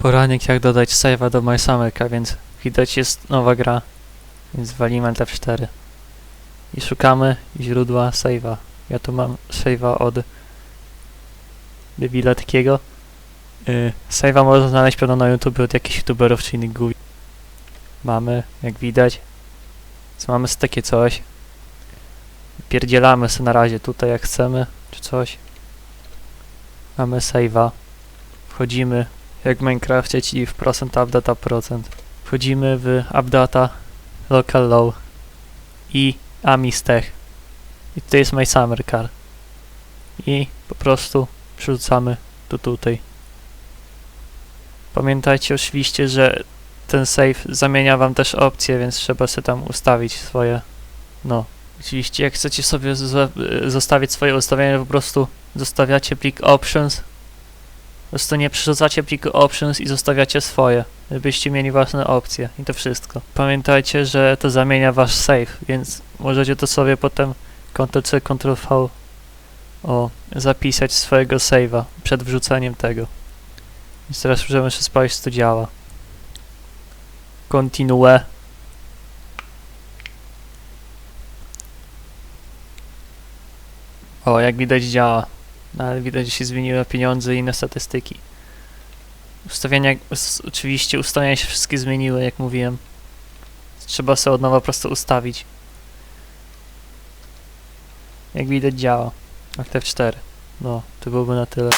Poranek jak dodać save'a do MySummerka, więc widać jest nowa gra. Więc walimy F4. I szukamy źródła save'a. Ja tu mam save'a od debila takiego. Yy, save'a można znaleźć pewno na YouTube od jakichś youtuberów czy innych gówni. Mamy, jak widać. Więc mamy takie coś. Pierdzielamy sobie na razie tutaj jak chcemy, czy coś. Mamy save'a. Wchodzimy jak w Minecrafcie, czyli w procent updata procent. Wchodzimy w updata local low i amistech. I to jest my summer car. I po prostu przerzucamy to tutaj. Pamiętajcie oczywiście, że ten save zamienia wam też opcje, więc trzeba sobie tam ustawić swoje. No. Oczywiście jak chcecie sobie zo- zostawić swoje ustawienia, po prostu zostawiacie plik options po prostu nie przerzucacie pliku options i zostawiacie swoje, żebyście mieli własne opcje i to wszystko. Pamiętajcie, że to zamienia wasz save, więc możecie to sobie potem Ctrl-C, Ctrl-V o, zapisać swojego save'a przed wrzuceniem tego. Więc teraz możemy jeszcze sprawdzić, to działa. Continue. O, jak widać działa. No, ale widać, że się zmieniły pieniądze i inne statystyki. Ustawienia, oczywiście ustawienia się wszystkie zmieniły, jak mówiłem. Trzeba sobie od nowa po prostu ustawić. Jak widać działa. Jak F4. No, to byłoby na tyle.